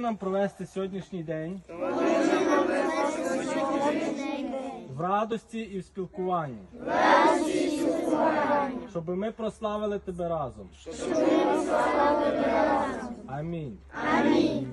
нам провести сьогоднішній день в радості і в спілкуванні. Щоб ми прославили тебе разом. Амінь. Амінь.